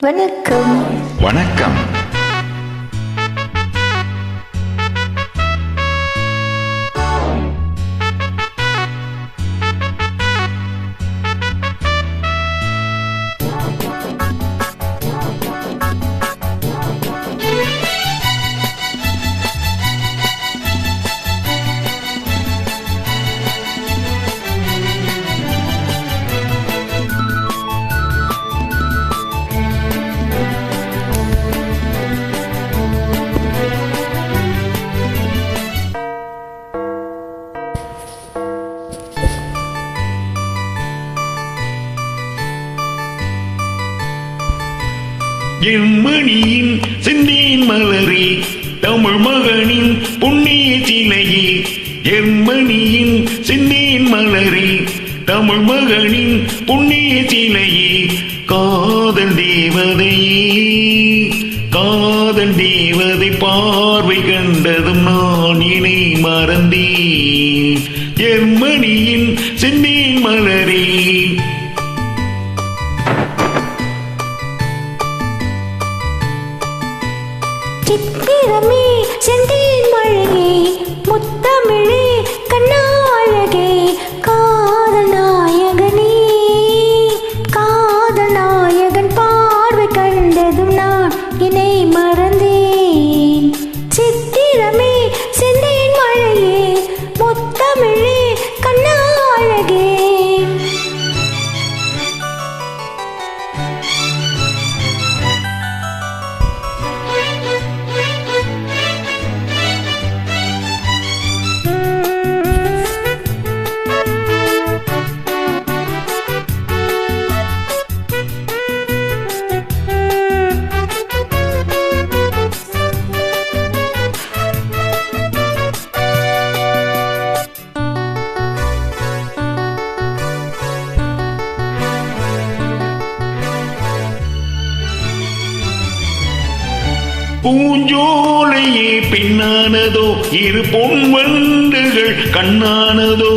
வணக்கம். வணக்கம். எம்மணியின் சிந்தியின் மலரே தமிழ் மகனின் புண்ணிய சிலையே. எம்மணியின் சிந்தியின் மலரே தமிழ் மகனின் புண்ணிய சிலையே. காதல் தேவதையே காதல் தேவதை பார்வை கண்டதும் நான் இணை மறந்தேன். எம்மணியின் சிந்தியின் மலரே சித்திரமே செந்தேன் மழையே முத்தமிழே கண்ணா அழகே பூஞ்சோலையே பெண்ணானதோ இரு பொன் வண்டுகள் கண்ணானதோ.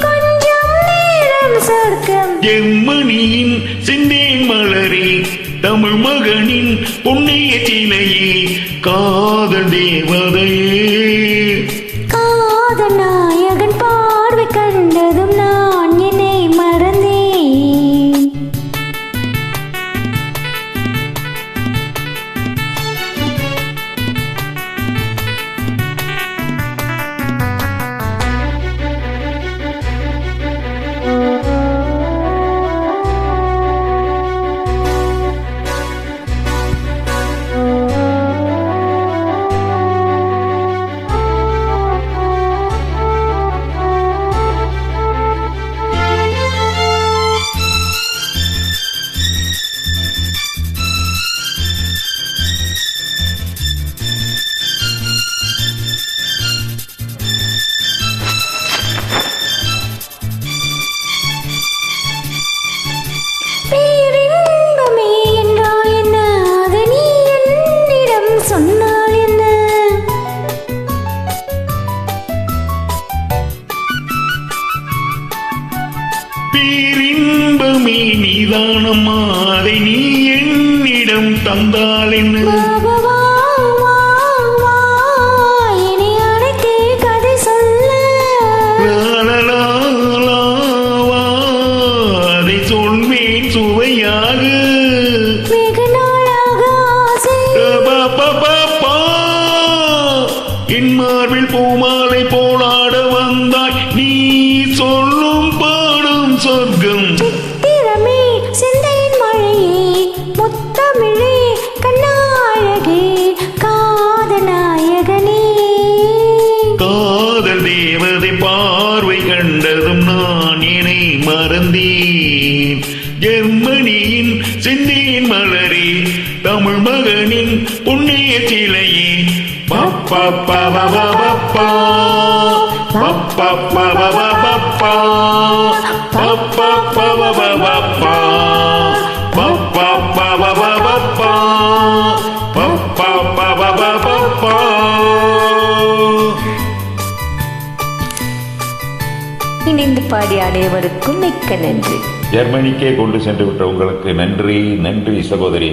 கொஞ்சம் நேரம் சொர்க்கம். எம்மணியின் செந்தேன் மலரே தமிழ் மகனின் புண்ணிய சிலையே காதல் தேவதையே. பேரின்பமே நீதானம்மா அதை நீ என்னிடம் தந்தால் என்ன சொல்வேன் சுவையாக. என் மார்பில் பூமாலை சொர்க்கம். சித்திரமே செந்தையின் மழையே முத்தமிழே கண்ணா அழகே காதநாயகனே. காதல் தேவதை பார்வை கண்டதும் நான் இணை மறந்தேன். ஜெர்மனியின் செந்தேன் மலரே தமிழ் மகனின் புண்ணிய சிலையே. பப்பா இணைந்து பாடி அனைவருக்கும் மிக்க நன்றி ஜெர்மனிக்கே கொண்டு சென்று விட்ட உங்களுக்கு நன்றி நன்றி சகோதரி